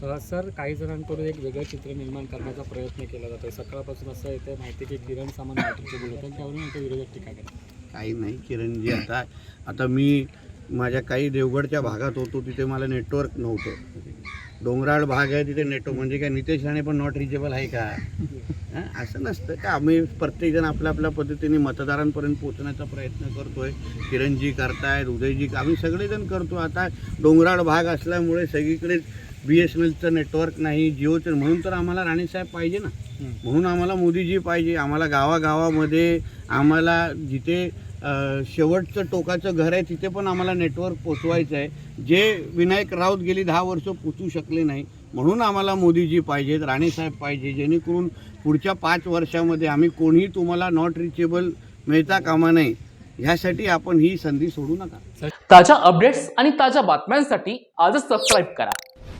Sir काही जणांकडून एक वेगळं चित्र निर्माण करण्याचा प्रयत्न केला जातोय सकाळपासून असं येतं माहिती की किरण सामान नाटकचे बोलत आणि त्यावरून आता विरोधक टीका करतात. काही नाही किरणजी आता आता मी माझ्या काही देवगडच्या भागात होतो तिथे मला नेटवर्क नव्हतं. डोंगराळ भाग आहे तिथे नेटवर्क म्हणजे काय नितेश राणे पण नॉट रिचेबल आहे का? असं नसतं का? आम्ही प्रत्येकजण आपल्या आपल्या पद्धतीने मतदारांपर्यंत पोहोचण्याचा प्रयत्न करतोय. किरणजी करतायत उदयजी आम्ही सगळेजण करतो. आता डोंगराळ भाग असल्यामुळे सगळीकडे बी एस एन एलचं नेटवर्क नाही जिओचं म्हणून तर आम्हाला राणेसाहेब पाहिजे ना. म्हणून आम्हाला मोदीजी पाहिजे. आम्हाला गावागावामध्ये आम्हाला जिथे शेवटचं टोकाचं घर आहे तिथे पण आम्हाला नेटवर्क पोचवायचं आहे. जे विनायक राऊत गेली दहा वर्ष पोचू शकले नाही म्हणून आम्हाला मोदीजी पाहिजेत राणेसाहेब पाहिजे. जेणेकरून पुढच्या पाच वर्षामध्ये आम्ही कोणीही तुम्हाला नॉट रिचेबल मिळता कामा नये. ह्यासाठी आपण ही संधी सोडू नका. ताज्या अपडेट्स आणि ताज्या बातम्यांसाठी आजच सबस्क्राईब करा.